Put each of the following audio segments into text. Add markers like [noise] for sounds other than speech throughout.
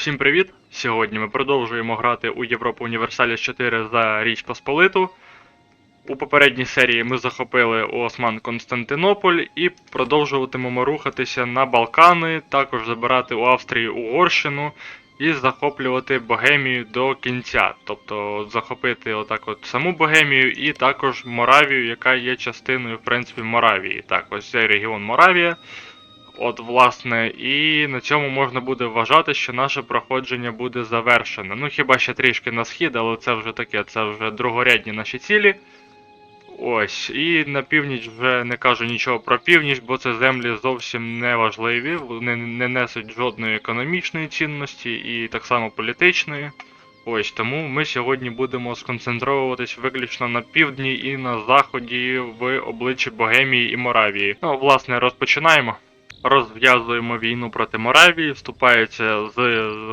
Всім привіт! Сьогодні ми продовжуємо грати у Європу Універсаліс 4 за Річ Посполиту. У попередній серії ми захопили Осман Константинополь і продовжуватимемо рухатися на Балкани, також забирати у Австрії Угорщину і захоплювати Богемію до кінця. Тобто захопити отак от саму Богемію і також Моравію, яка є частиною, в принципі, Моравії. Так, ось цей регіон Моравія. От, власне, і на цьому можна буде вважати, що наше проходження буде завершене. Ну, хіба ще трішки на схід, але це вже таке, це вже другорядні наші цілі. Ось, і на північ вже не кажу нічого про північ, бо це землі зовсім не важливі, вони не несуть жодної економічної цінності і так само політичної. Ось тому ми сьогодні будемо сконцентровуватись виключно на півдні і на заході в обличчі Богемії і Моравії. Ну, власне, розпочинаємо. Розв'язуємо війну проти Моравії, вступається з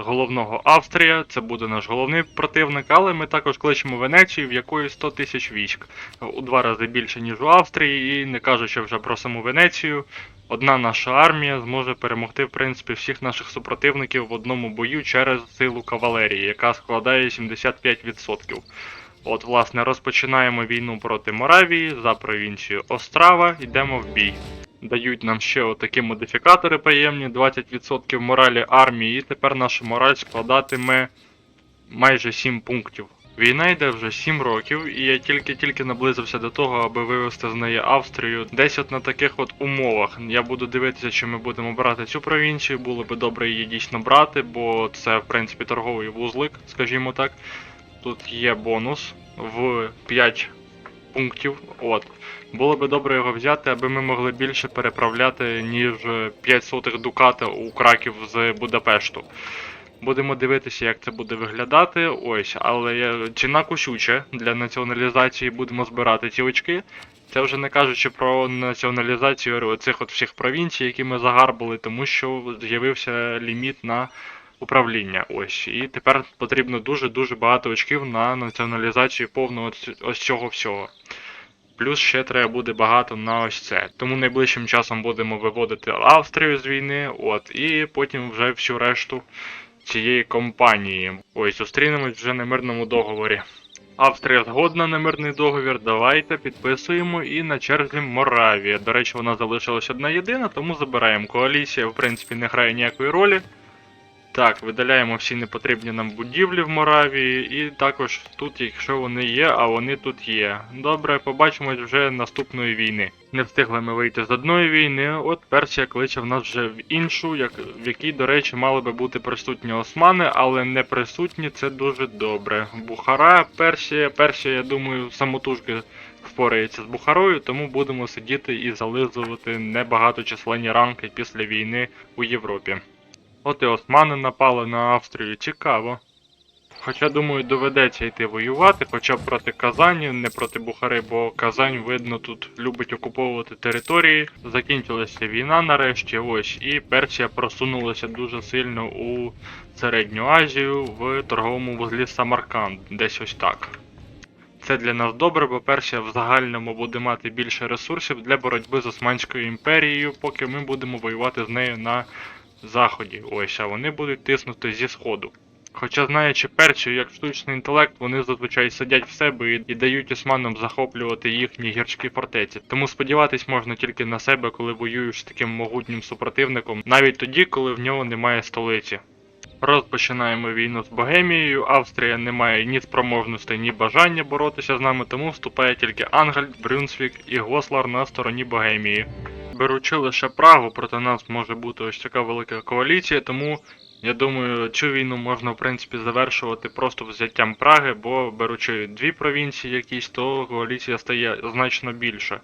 головного Австрія, це буде наш головний противник, але ми також кличемо Венецію, в якої 100 тисяч військ, у два рази більше, ніж у Австрії, і не кажучи вже про саму Венецію, одна наша армія зможе перемогти в принципі всіх наших супротивників в одному бою через силу кавалерії, яка складає 75%. От, власне, розпочинаємо війну проти Моравії за провінцію Острава, йдемо в бій. Дають нам ще отакі модифікатори приємні, 20% моралі армії, і тепер наша мораль складатиме майже 7 пунктів. Війна йде вже 7 років, і я тільки-тільки наблизився до того, аби вивести з неї Австрію. Десь от на таких от умовах. Я буду дивитися, чи ми будемо брати цю провінцію, було би добре її дійсно брати, бо це, в принципі, торговий вузлик, скажімо так. Тут є бонус в 5 пунктів. От. Було би добре його взяти, аби ми могли більше переправляти, ніж 5 сотих дуката у Краків з Будапешту. Будемо дивитися, як це буде виглядати. Ось, але ціна кусюча для націоналізації будемо збирати ці очки. Це вже не кажучи про націоналізацію цих от всіх провінцій, які ми загарбали, тому що з'явився ліміт на управління. Ось. І тепер потрібно дуже-дуже багато очків на націоналізацію повного ось цього всього. Плюс ще треба буде багато на ось це. Тому найближчим часом будемо виводити Австрію з війни, от, і потім вже всю решту цієї компанії. Ось, зустрінемось вже на мирному договорі. Австрія згодна на мирний договір, давайте підписуємо і на черзі Моравія. До речі, вона залишилась одна єдина, тому забираємо. Коаліція, в принципі, не грає ніякої ролі. Так, видаляємо всі непотрібні нам будівлі в Моравії, і також тут, якщо вони є, а вони тут є. Добре, побачимось вже наступної війни. Не встигли ми вийти з одної війни, от Персія кличе в нас вже в іншу, як, в якій, до речі, мали би бути присутні османи, але не присутні це дуже добре. Бухара, Персія, Персія, я думаю, самотужки впорається з Бухарою, тому будемо сидіти і зализувати небагаточисленні ранки після війни у Європі. От і османи напали на Австрію, цікаво. Хоча, думаю, доведеться йти воювати, хоча б проти Казані, не проти Бухари, бо Казань, видно, тут любить окуповувати території. Закінчилася війна нарешті, ось, і Персія просунулася дуже сильно у Середню Азію в торговому вузлі Самарканд, десь ось так. Це для нас добре, бо Персія в загальному буде мати більше ресурсів для боротьби з Османською імперією, поки ми будемо воювати з нею на заході. Ось, а вони будуть тиснути зі сходу. Хоча, знаючи перші як штучний інтелект, вони зазвичай сидять в себе і, і дають османам захоплювати їхні гірські фортеці. Тому сподіватись можна тільки на себе, коли воюєш з таким могутнім супротивником, навіть тоді, коли в нього немає столиці. Розпочинаємо війну з Богемією. Австрія не має ні спроможностей, ні бажання боротися з нами, тому вступає тільки Ангельд, Брюнсвік і Гослар на стороні Богемії. Беручи лише Прагу, проти нас може бути ось така велика коаліція, тому я думаю, цю війну можна в принципі завершувати просто взяттям Праги, бо беручи дві провінції якісь, то коаліція стає значно більше.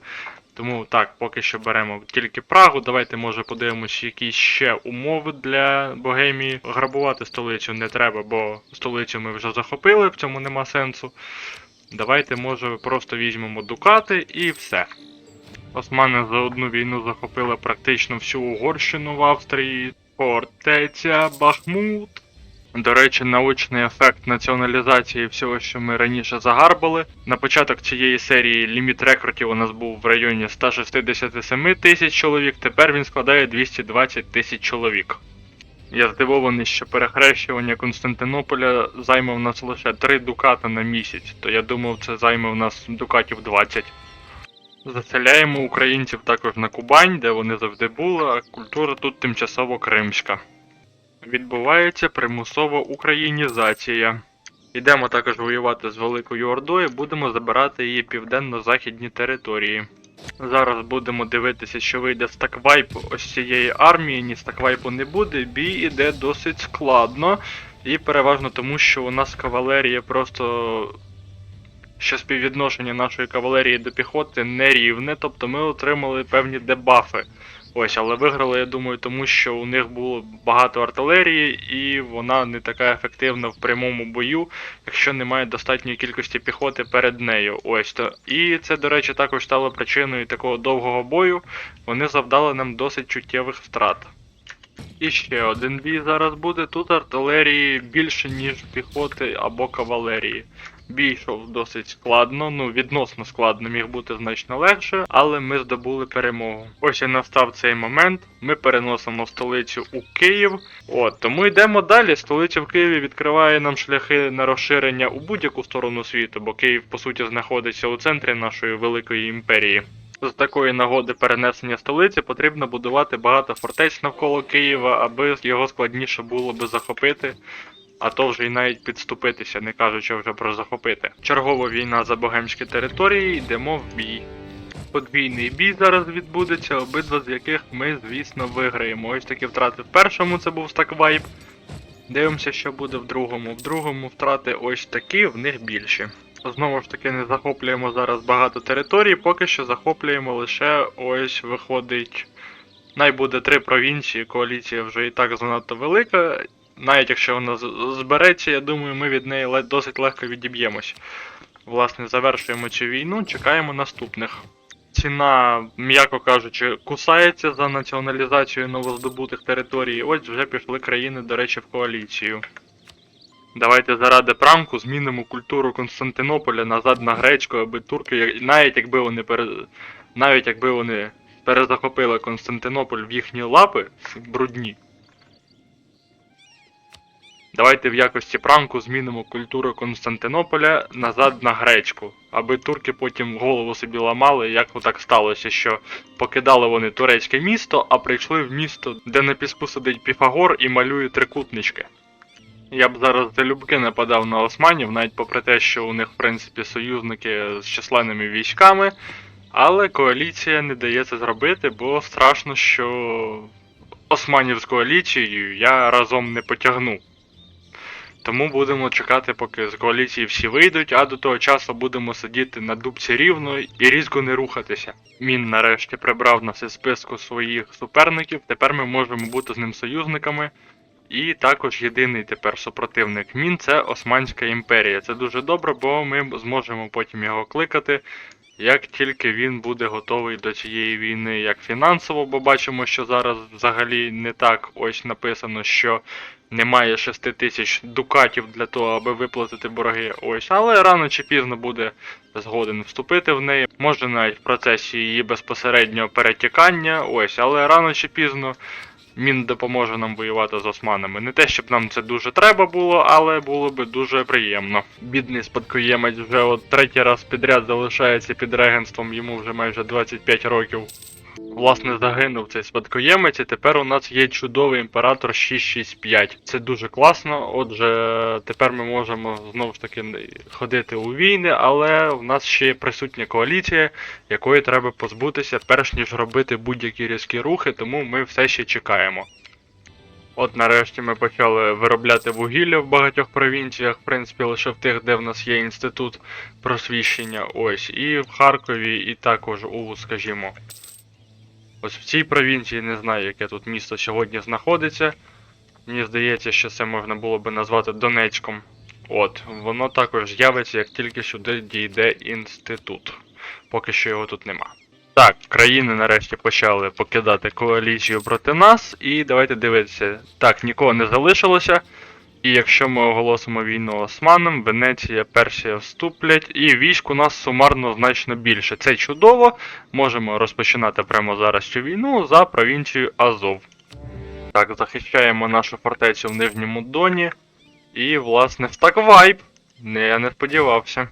Тому так, поки що беремо тільки Прагу. Давайте може подивимось якісь ще умови для Богемії. Грабувати столицю не треба, бо столицю ми вже захопили, в цьому нема сенсу. Давайте, може, просто візьмемо Дукати і все. Османи за одну війну захопили практично всю Угорщину в Австрії. Фортеця Бахмут. До речі, научний ефект націоналізації всього, що ми раніше загарбали. На початок цієї серії ліміт рекрутів у нас був в районі 167 тисяч чоловік, тепер він складає 220 тисяч чоловік. Я здивований, що перехрещування Константинополя займе в нас лише 3 дуката на місяць, то я думав, це займе в нас дукатів 20. Заселяємо українців також на Кубань, де вони завжди були, а культура тут тимчасово кримська. Відбувається примусова українізація. Йдемо також воювати з Великою Ордою, будемо забирати її південно-західні території. Зараз будемо дивитися, що вийде з таквайпу ось цієї армії. Ні, з таквайпу не буде. Бій іде досить складно. І переважно тому, що у нас кавалерія просто. Що співвідношення нашої кавалерії до піхоти нерівне, тобто ми отримали певні дебафи. Ось, але виграли, я думаю, тому що у них було багато артилерії, і вона не така ефективна в прямому бою, якщо немає достатньої кількості піхоти перед нею. Ось то. І це, до речі, також стало причиною такого довгого бою. Вони завдали нам досить чуттєвих втрат. І ще один бій зараз буде. Тут артилерії більше, ніж піхоти або кавалерії. Бій йшов досить складно, ну відносно складно міг бути значно легше, але ми здобули перемогу. Ось і настав цей момент. Ми переносимо столицю у Київ. От тому йдемо далі. Столиця в Києві відкриває нам шляхи на розширення у будь-яку сторону світу, бо Київ по суті знаходиться у центрі нашої великої імперії. З такої нагоди перенесення столиці потрібно будувати багато фортець навколо Києва, аби його складніше було би захопити, а то вже й навіть підступитися, не кажучи вже про захопити. Чергова війна за богемські території, йдемо в бій. Подвійний бій зараз відбудеться, обидва з яких ми, звісно, виграємо. Ось такі втрати в першому це був стаквайп. Дивимося, що буде в другому. В другому втрати ось такі, в них більші. Знову ж таки, не захоплюємо зараз багато територій, поки що захоплюємо лише ось виходить. Най буде три провінції, коаліція вже і так занадто велика. Навіть якщо вона збереться, я думаю, ми від неї досить легко відіб'ємось. Власне, завершуємо цю війну, чекаємо наступних. Ціна, м'яко кажучи, кусається за націоналізацію новоздобутих територій. Ось вже пішли країни, до речі, в коаліцію. Давайте заради пранку змінимо культуру Константинополя назад на гречку, аби турки, навіть якби вони пере... навіть якби вони перезахопили Константинополь в їхні лапи брудні. Давайте в якості пранку змінимо культуру Константинополя назад на гречку, аби турки потім голову собі ламали, як отак сталося, що покидали вони турецьке місто, а прийшли в місто, де на піску сидить Піфагор і малює трикутнички. Я б зараз залюбки нападав на османів, навіть попри те, що у них, в принципі, союзники з численними військами, але коаліція не дає це зробити, бо страшно, що османів з коаліцією я разом не потягну. Тому будемо чекати, поки з коаліції всі вийдуть, а до того часу будемо сидіти на дубці рівно і різко не рухатися. Мін нарешті прибрав нас із списку своїх суперників, тепер ми можемо бути з ним союзниками. І також єдиний тепер супротивник Мін це Османська імперія. Це дуже добре, бо ми зможемо потім його кликати, як тільки він буде готовий до цієї війни, як фінансово, бо бачимо, що зараз взагалі не так ось написано, що немає 6 тисяч дукатів для того, аби виплатити борги. Ось, але рано чи пізно буде згоден вступити в неї. Може навіть в процесі її безпосереднього перетікання. Ось, але рано чи пізно. Мін допоможе нам воювати з османами. Не те, щоб нам це дуже треба було, але було би дуже приємно. Бідний спадкоємець вже от третій раз підряд залишається під регенством, йому вже майже 25 років. Власне, загинув цей спадкоємець, і тепер у нас є чудовий імператор 665. Це дуже класно. Отже, тепер ми можемо знову ж таки ходити у війни, але в нас ще є присутня коаліція, якої треба позбутися, перш ніж робити будь-які різкі рухи, тому ми все ще чекаємо. От нарешті ми почали виробляти вугілля в багатьох провінціях, в принципі, лише в тих, де в нас є інститут просвіщення, ось, і в Харкові, і також у, скажімо, ось в цій провінції, не знаю, яке тут місто сьогодні знаходиться. Мені здається, що це можна було би назвати Донецьком. От, воно також з'явиться, як тільки сюди дійде інститут. Поки що його тут нема. Так, країни нарешті почали покидати коаліцію проти нас, і давайте дивитися. Так, нікого не залишилося. І якщо ми оголосимо війну османам, Венеція, Персія вступлять, і військ у нас сумарно значно більше. Це чудово. Можемо розпочинати прямо зараз цю війну за провінцію Азов. Так, захищаємо нашу фортецю в Нижньому Доні. І, власне, так вайп. Не, я не сподівався.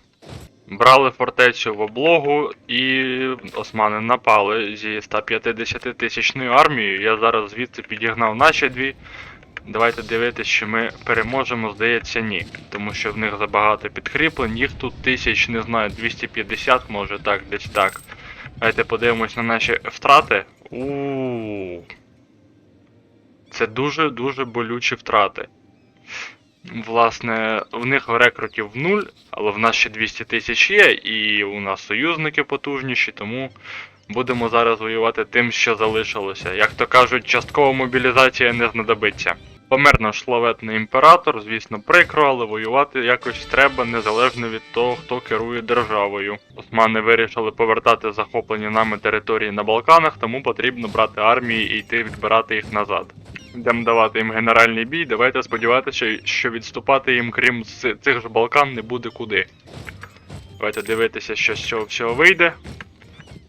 Брали фортецю в облогу і османи напали зі 150 тисячною армією. Я зараз звідси підігнав наші дві. Давайте дивитися, що ми переможемо, здається, ні. Тому що в них забагато підкріплень, їх тут тисяч, не знаю, 250, може так, десь так. Давайте подивимось на наші втрати. у Це дуже-дуже болючі втрати. Власне, в них рекрутів нуль, але в нас ще 200 тисяч є, і у нас союзники потужніші, тому будемо зараз воювати тим, що залишилося. Як то кажуть, часткова мобілізація не знадобиться. Помер наш славетний імператор, звісно, прикро, але воювати якось треба, незалежно від того, хто керує державою. Османи вирішили повертати захоплені нами території на Балканах, тому потрібно брати армії і йти відбирати їх назад. Йдемо давати їм генеральний бій. Давайте сподіватися, що відступати їм, крім цих ж Балкан, не буде куди. Давайте дивитися, що з цього всього вийде.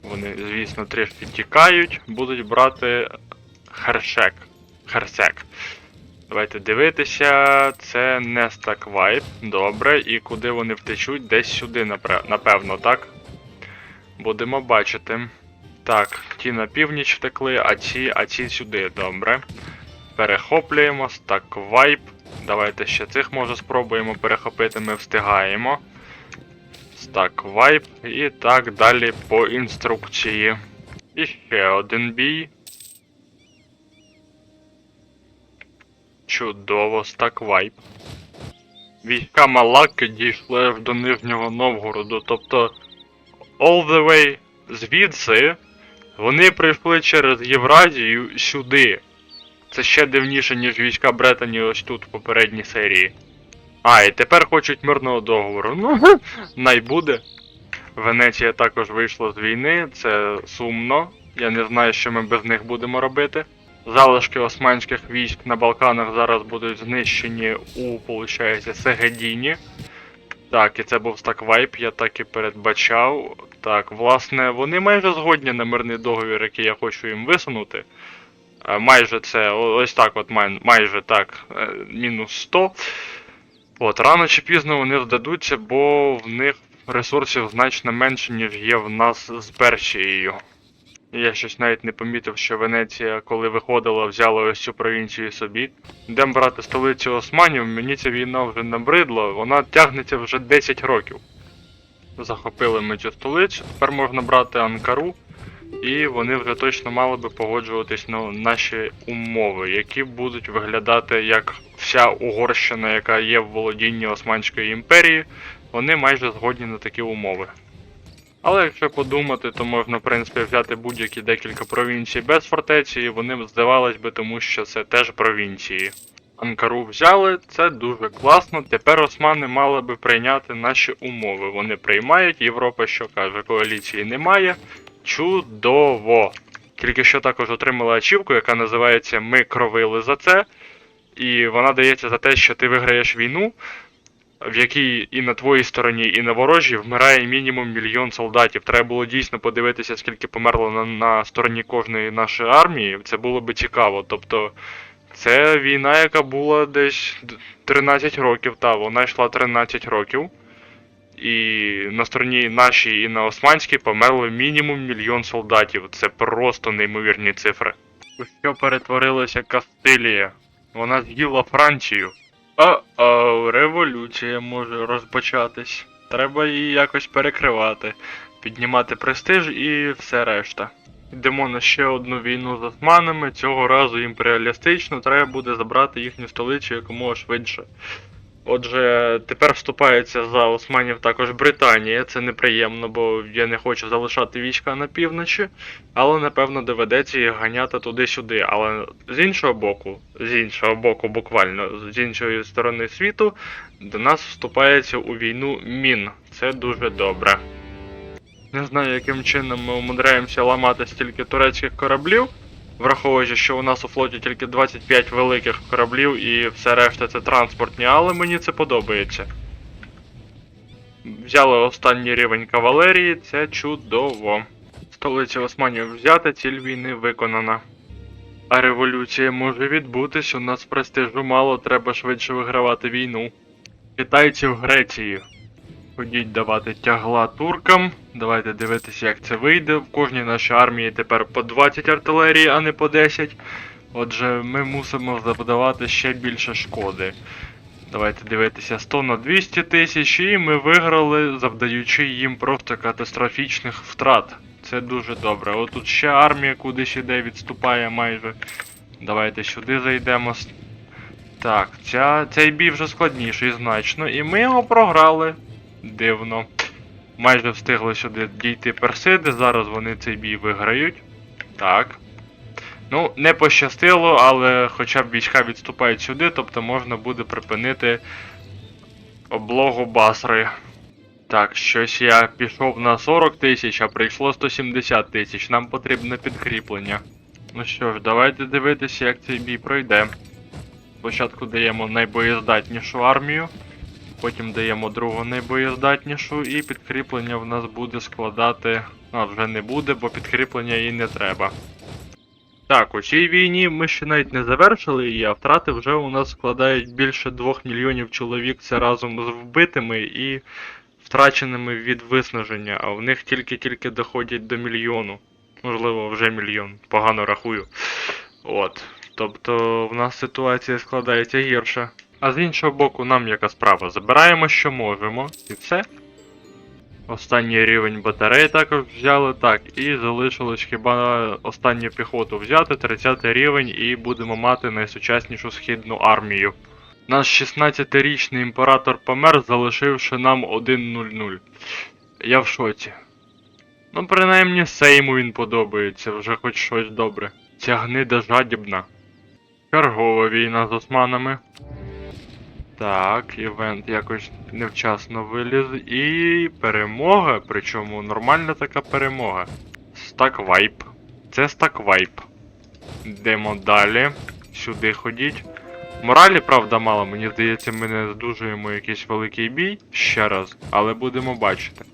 Вони, звісно, трішки тікають, будуть брати Хершек. Херсек. Давайте дивитися. Це не стак вайп. Добре. І куди вони втечуть? Десь сюди, напевно, так? Будемо бачити. Так, ті на північ втекли, а ці, а ці сюди, добре. Перехоплюємо, стак вайп. Давайте ще цих може спробуємо перехопити, ми встигаємо. Стак вайп. І так далі по інструкції. І ще один бій. Чудово, стак вайп. Війська Малаки дійшли аж до Нижнього Новгороду, тобто all the way звідси вони прийшли через Євразію сюди. Це ще дивніше, ніж війська Бретані ось тут в попередній серії. А, і тепер хочуть мирного договору. Ну, [laughs] найбуде. Венеція також вийшла з війни, це сумно. Я не знаю, що ми без них будемо робити. Залишки османських військ на Балканах зараз будуть знищені у, виходить, Сегедіні. Так, і це був стак вайп, я так і передбачав. Так, власне, вони майже згодні на мирний договір, який я хочу їм висунути. Е, Майже це, ось так, от май- майже так, е, мінус 100. От, рано чи пізно вони здадуться, бо в них ресурсів значно менше, ніж є в нас з Персією. Я щось навіть не помітив, що Венеція, коли виходила, взяла ось цю провінцію собі. Йдемо брати столицю Османів, мені ця війна вже набридла, вона тягнеться вже 10 років. Захопили ми цю столицю, тепер можна брати Анкару, і вони вже точно мали би погоджуватись на наші умови, які будуть виглядати як вся Угорщина, яка є в володінні Османської імперії, вони майже згодні на такі умови. Але якщо подумати, то можна, в принципі, взяти будь-які декілька провінцій без фортеці, і вони б здавались би, тому що це теж провінції. Анкару взяли, це дуже класно. Тепер османи мали би прийняти наші умови. Вони приймають, Європа що каже, коаліції немає. Чудово! Тільки що також отримали ачівку, яка називається Ми кровили за це. І вона дається за те, що ти виграєш війну, в якій і на твоїй стороні, і на ворожій вмирає мінімум мільйон солдатів. Треба було дійсно подивитися, скільки померло на, на стороні кожної нашої армії. Це було би цікаво. Тобто, це війна, яка була десь 13 років, та вона йшла 13 років. І на стороні нашій і на османській померло мінімум мільйон солдатів. Це просто неймовірні цифри. У що перетворилася Кастилія? Вона з'їла Францію. О-оу, революція може розпочатись. Треба її якось перекривати, піднімати престиж і все решта. Йдемо на ще одну війну з османами, цього разу імперіалістично, треба буде забрати їхню столицю якомога швидше. Отже, тепер вступається за османів також Британія, це неприємно, бо я не хочу залишати війська на півночі, але напевно доведеться їх ганяти туди-сюди. Але з іншого боку, з іншого боку, буквально, з іншої сторони світу, до нас вступається у війну мін. Це дуже добре. Не знаю, яким чином ми умудряємося ламати стільки турецьких кораблів, враховуючи, що у нас у флоті тільки 25 великих кораблів і все решта це транспортні, але мені це подобається. Взяли останній рівень кавалерії, це чудово. Столиця Османів взята, ціль війни виконана. А революція може відбутись, у нас престижу мало, треба швидше вигравати війну. Китайці в Греції. Ходіть давати тягла туркам. Давайте дивитися, як це вийде. В кожній нашій армії тепер по 20 артилерії, а не по 10. Отже, ми мусимо завдавати ще більше шкоди. Давайте дивитися 100 на 200 тисяч, і ми виграли, завдаючи їм просто катастрофічних втрат. Це дуже добре. Отут ще армія кудись іде, відступає майже. Давайте сюди зайдемо. Так, ця, цей бій вже складніший значно, і ми його програли. Дивно. Майже встигли сюди дійти персиди, зараз вони цей бій виграють. Так. Ну, не пощастило, але хоча б війська відступають сюди, тобто можна буде припинити облогу Басри. Так, щось я пішов на 40 тисяч, а прийшло 170 тисяч. Нам потрібне підкріплення. Ну що ж, давайте дивитися, як цей бій пройде. Спочатку даємо найбоєздатнішу армію, потім даємо другу найбоєздатнішу, і підкріплення в нас буде складати. А, вже не буде, бо підкріплення їй не треба. Так, у цій війні ми ще навіть не завершили її, а втрати вже у нас складають більше 2 мільйонів чоловік. Це разом з вбитими і втраченими від виснаження, а в них тільки-тільки доходять до мільйону. Можливо, вже мільйон. Погано рахую. От. Тобто в нас ситуація складається гірше. А з іншого боку, нам яка справа? Забираємо, що можемо, і все. Останній рівень батареї також взяли. Так, і залишилось хіба останню піхоту взяти, 30 рівень, і будемо мати найсучаснішу східну армію. Наш 16-річний імператор помер, залишивши нам 1-0-0. Я в шоці. Ну, принаймні, Сейму він подобається, вже хоч щось добре. Ця гнида жадібна. Чергова війна з османами. Так, івент якось невчасно виліз. І перемога, причому нормальна така перемога. Стак вайп. Це стак вайп. Йдемо далі. Сюди ходіть. Моралі, правда, мало, мені здається, ми не здужуємо якийсь великий бій ще раз, але будемо бачити.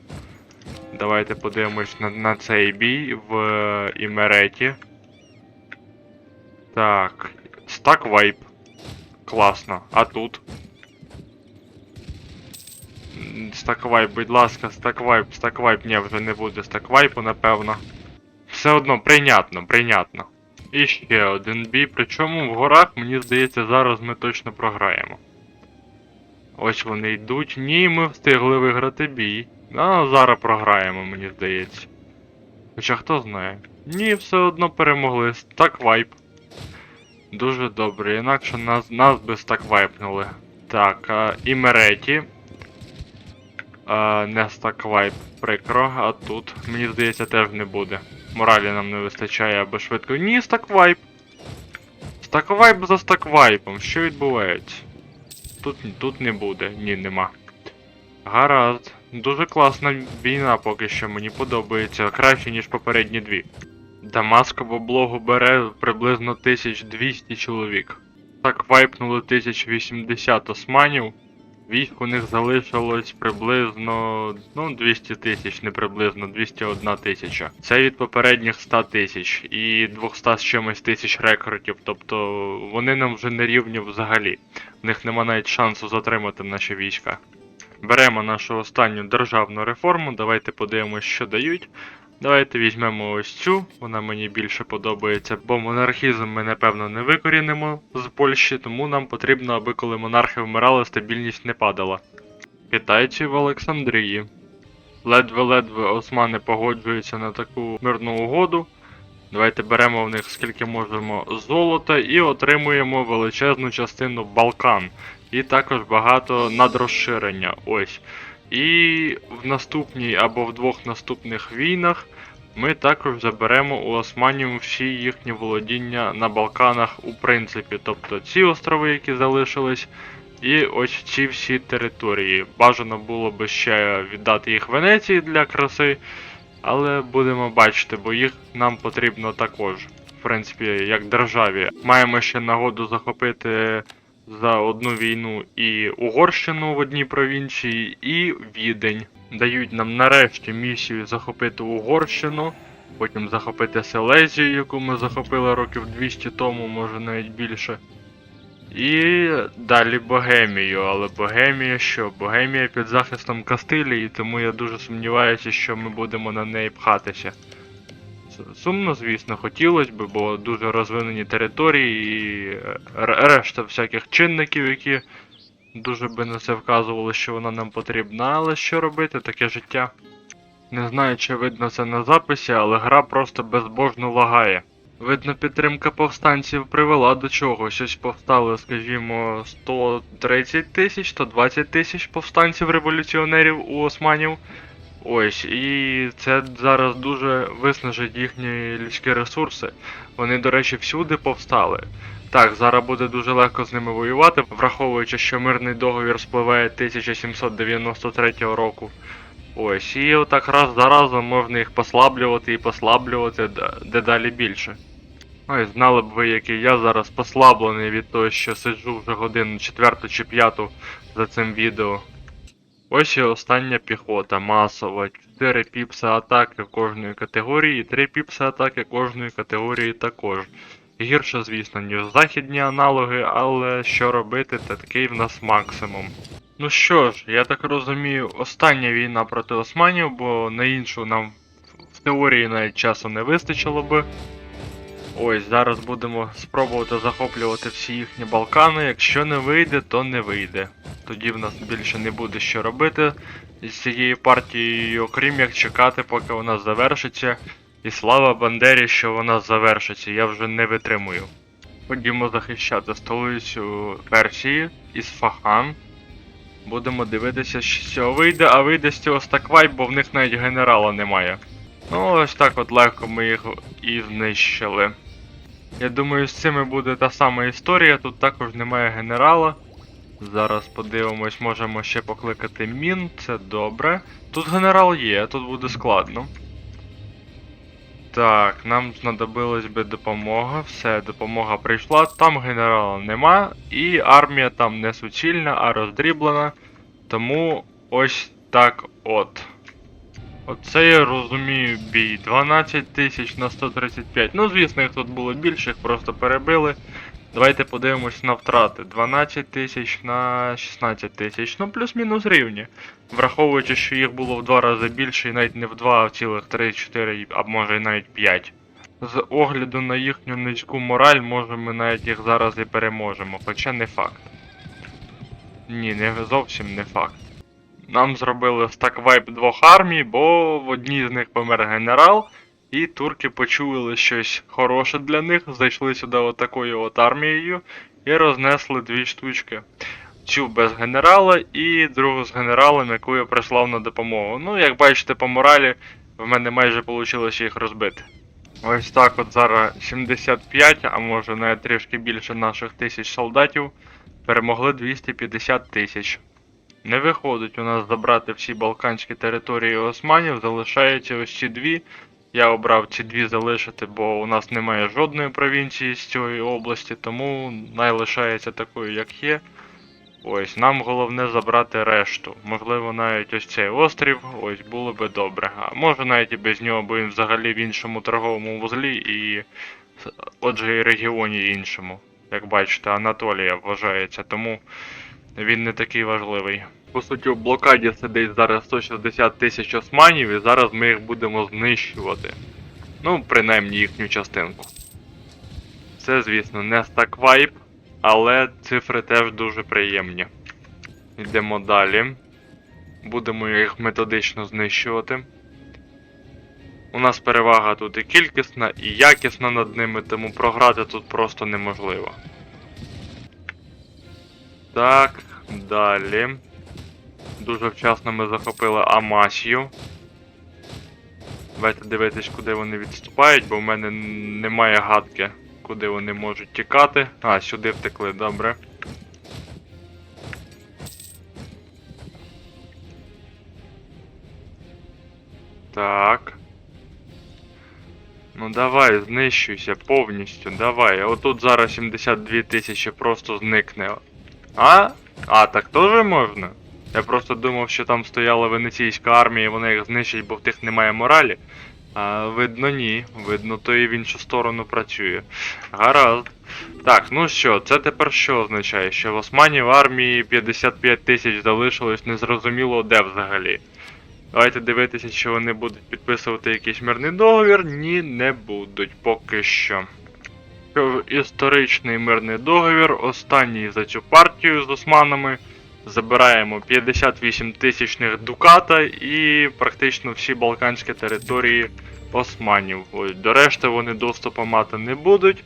Давайте подивимось на, на цей бій в е, Імереті. Так. Стак вайп. Класно. А тут? М, Стак вайп, будь ласка, стак вайп, стак вайп. Ні, вже не буде стак вайпу, напевно. Все одно, прийнятно, прийнятно. І ще один бій, причому в горах, мені здається, зараз ми точно програємо. Ось вони йдуть. Ні, ми встигли виграти бій. А зараз програємо, мені здається. Хоча хто знає. Ні, все одно перемогли. Так вайп. Дуже добре, інакше нас, нас би так вайпнули. Так, а, і Мереті. А, не стак вайп прикро, а тут, мені здається, теж не буде. Моралі нам не вистачає, аби швидко. Ні, стак вайп. Стак вайп за стак вайпом. Що відбувається? Тут, тут не буде, ні, нема. Гаразд. Дуже класна війна поки що, мені подобається. Краще, ніж попередні дві. Дамаск в облогу бере приблизно 1200 чоловік. Так вайпнули 1080 османів. Військ у них залишилось приблизно ну 200 тисяч, не приблизно 201 тисяча. Це від попередніх 100 тисяч і 200 з чимось тисяч рекрутів. Тобто вони нам вже не рівні взагалі. В них нема навіть шансу затримати наші війська. Беремо нашу останню державну реформу. Давайте подивимось, що дають. Давайте візьмемо ось цю, вона мені більше подобається, бо монархізм ми напевно не викорінимо з Польщі, тому нам потрібно, аби коли монархи вмирали, стабільність не падала. Китайці в Олександрії. Ледве-ледве османи погоджуються на таку мирну угоду. Давайте беремо в них скільки можемо золота і отримуємо величезну частину Балкан. І також багато надрозширення. Ось. І в наступній або в двох наступних війнах ми також заберемо у османів всі їхні володіння на Балканах у принципі. Тобто ці острови, які залишились, і ось ці всі території. Бажано було би ще віддати їх Венеції для краси, але будемо бачити, бо їх нам потрібно також. В принципі, як державі. Маємо ще нагоду захопити за одну війну і Угорщину в одній провінції, і Відень. Дають нам нарешті місію захопити Угорщину. потім захопити Селезію, яку ми захопили років 200 тому, може навіть більше. І далі Богемію, але Богемія що? Богемія під захистом Кастилії, тому я дуже сумніваюся, що ми будемо на неї пхатися. Сумно, звісно, хотілося б, бо дуже розвинені території і решта всяких чинників, які дуже би на це вказували, що вона нам потрібна, але що робити, таке життя. Не знаю, чи видно це на записі, але гра просто безбожно лагає. Видно, підтримка повстанців привела до чогось. Ось повстали, скажімо, 130 тисяч, 120 тисяч повстанців революціонерів у османів. Ось, і це зараз дуже виснажить їхні людські ресурси. Вони, до речі, всюди повстали. Так, зараз буде дуже легко з ними воювати, враховуючи, що мирний договір спливає 1793 року. Ось, і отак раз за разом можна їх послаблювати і послаблювати дедалі більше. Ой, знали б ви, який я зараз послаблений від того, що сиджу вже годину четверту чи п'яту за цим відео. Ось і остання піхота, масова. 4 піпси атаки кожної категорії і 3 піпси атаки кожної категорії також. Гірше, звісно, ніж західні аналоги, але що робити, та такий в нас максимум. Ну що ж, я так розумію, остання війна проти османів, бо на іншу нам в теорії навіть часу не вистачило би. Ось, зараз будемо спробувати захоплювати всі їхні Балкани. Якщо не вийде, то не вийде. Тоді в нас більше не буде що робити з цією партією, окрім як чекати, поки вона завершиться. І слава Бандері, що вона завершиться, я вже не витримую. Ходімо захищати столицю Персії Ісфахан. Будемо дивитися, що цього вийде, а вийде з цього стаквайп, бо в них навіть генерала немає. Ну, ось так от легко ми їх і знищили. Я думаю, з цими буде та сама історія, тут також немає генерала. Зараз подивимось, можемо ще покликати мін, це добре. Тут генерал є, тут буде складно. Так, нам знадобилась би допомога. Все, допомога прийшла. Там генерала нема, і армія там не суцільна, а роздріблена. Тому ось так от. Оце я розумію бій. 12 тисяч на 135. Ну, звісно, їх тут було більше, їх просто перебили. Давайте подивимось на втрати. 12 тисяч на 16 тисяч. Ну, плюс-мінус рівні. Враховуючи, що їх було в два рази більше, і навіть не в два, а в цілих 3-4, а може і навіть 5. З огляду на їхню низьку мораль, може ми навіть їх зараз і переможемо, хоча не факт. Ні, не зовсім не факт. Нам зробили стаквайп двох армій, бо в одній з них помер генерал, і турки почули щось хороше для них, зайшли сюди отакою от армією і рознесли дві штучки. Цю без генерала і другу з генералом, яку я прислав на допомогу. Ну, як бачите, по моралі в мене майже вийшло їх розбити. Ось так от зараз 75, а може навіть трішки більше наших тисяч солдатів перемогли 250 тисяч. Не виходить у нас забрати всі балканські території османів, залишаються ось ці дві. Я обрав ці дві залишити, бо у нас немає жодної провінції з цієї області, тому най лишається такою, як є. Ось, нам головне забрати решту. Можливо, навіть ось цей острів, ось було би добре. А може навіть і без нього, бо взагалі в іншому торговому вузлі і отже і регіоні іншому. Як бачите, Анатолія вважається, тому він не такий важливий. По суті, в блокаді сидить зараз 160 тисяч османів, і зараз ми їх будемо знищувати. Ну, принаймні їхню частинку. Це, звісно, не стаквайп, але цифри теж дуже приємні. Йдемо далі. Будемо їх методично знищувати. У нас перевага тут і кількісна, і якісна над ними, тому програти тут просто неможливо. Так, далі. Дуже вчасно ми захопили Амасію. Давайте дивитись, куди вони відступають, бо в мене немає гадки, куди вони можуть тікати. А, сюди втекли, добре. Так. Ну давай, знищуйся повністю, давай. Отут зараз 72 тисячі просто зникне. А? А, так теж можна? Я просто думав, що там стояла венеційська армія і вони їх знищать, бо в тих немає моралі. А видно ні. Видно, то і в іншу сторону працює. Гаразд. Так, ну що, це тепер що означає? Що в Османі в армії 55 тисяч залишилось незрозуміло де взагалі. Давайте дивитися, чи вони будуть підписувати якийсь мирний договір. Ні, не будуть поки що. Що Історичний мирний договір, останній за цю партію з османами. Забираємо 58 тисячних дуката і практично всі балканські території османів. Ось до решти вони доступу мати не будуть.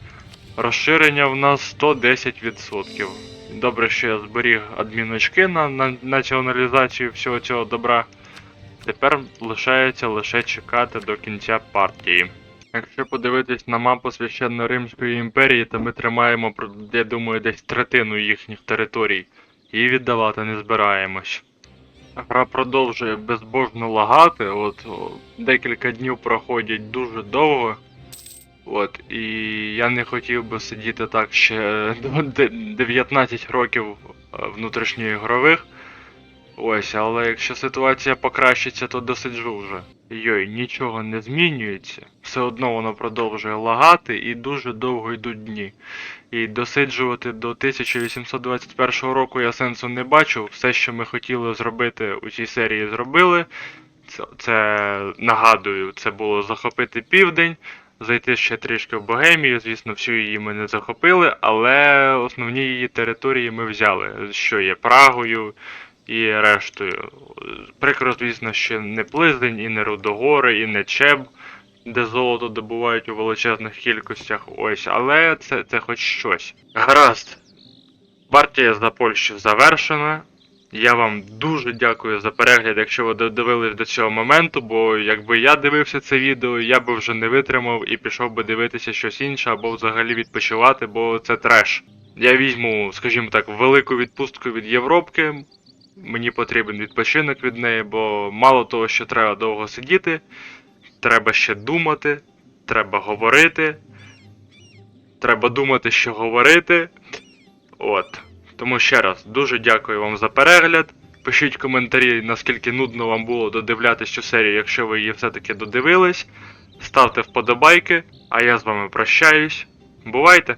Розширення в нас 110%. Добре, що я зберіг адміночки на, на націоналізацію всього цього добра. Тепер лишається лише чекати до кінця партії. Якщо подивитись на мапу Священно Римської імперії, то ми тримаємо, я думаю, десь третину їхніх територій. І віддавати не збираємось. Гра продовжує безбожно лагати, от декілька днів проходять дуже довго. От, і я не хотів би сидіти так ще [laughs] 19 років е, внутрішньоігрових. Ось, але якщо ситуація покращиться, то досиджу вже. Йой, нічого не змінюється. Все одно воно продовжує лагати і дуже довго йдуть дні. І досиджувати до 1821 року я сенсу не бачу. Все, що ми хотіли зробити у цій серії, зробили. Це, це нагадую, це було захопити південь, зайти ще трішки в Богемію. Звісно, всю її ми не захопили, але основні її території ми взяли, що є Прагою і рештою. Прикро, звісно, що не Плиздень, і не Рудогори, і не Чеб, де золото добувають у величезних кількостях. Ось, але це, це хоч щось. Гаразд. Партія за Польщу завершена. Я вам дуже дякую за перегляд, якщо ви додивились до цього моменту, бо якби я дивився це відео, я би вже не витримав і пішов би дивитися щось інше або взагалі відпочивати, бо це треш. Я візьму, скажімо так, велику відпустку від Європки. Мені потрібен відпочинок від неї, бо мало того, що треба довго сидіти, треба ще думати, треба говорити. Треба думати, що говорити. От. Тому ще раз дуже дякую вам за перегляд. Пишіть коментарі, наскільки нудно вам було додивлятись цю серію, якщо ви її все-таки додивились. Ставте вподобайки, а я з вами прощаюсь. Бувайте!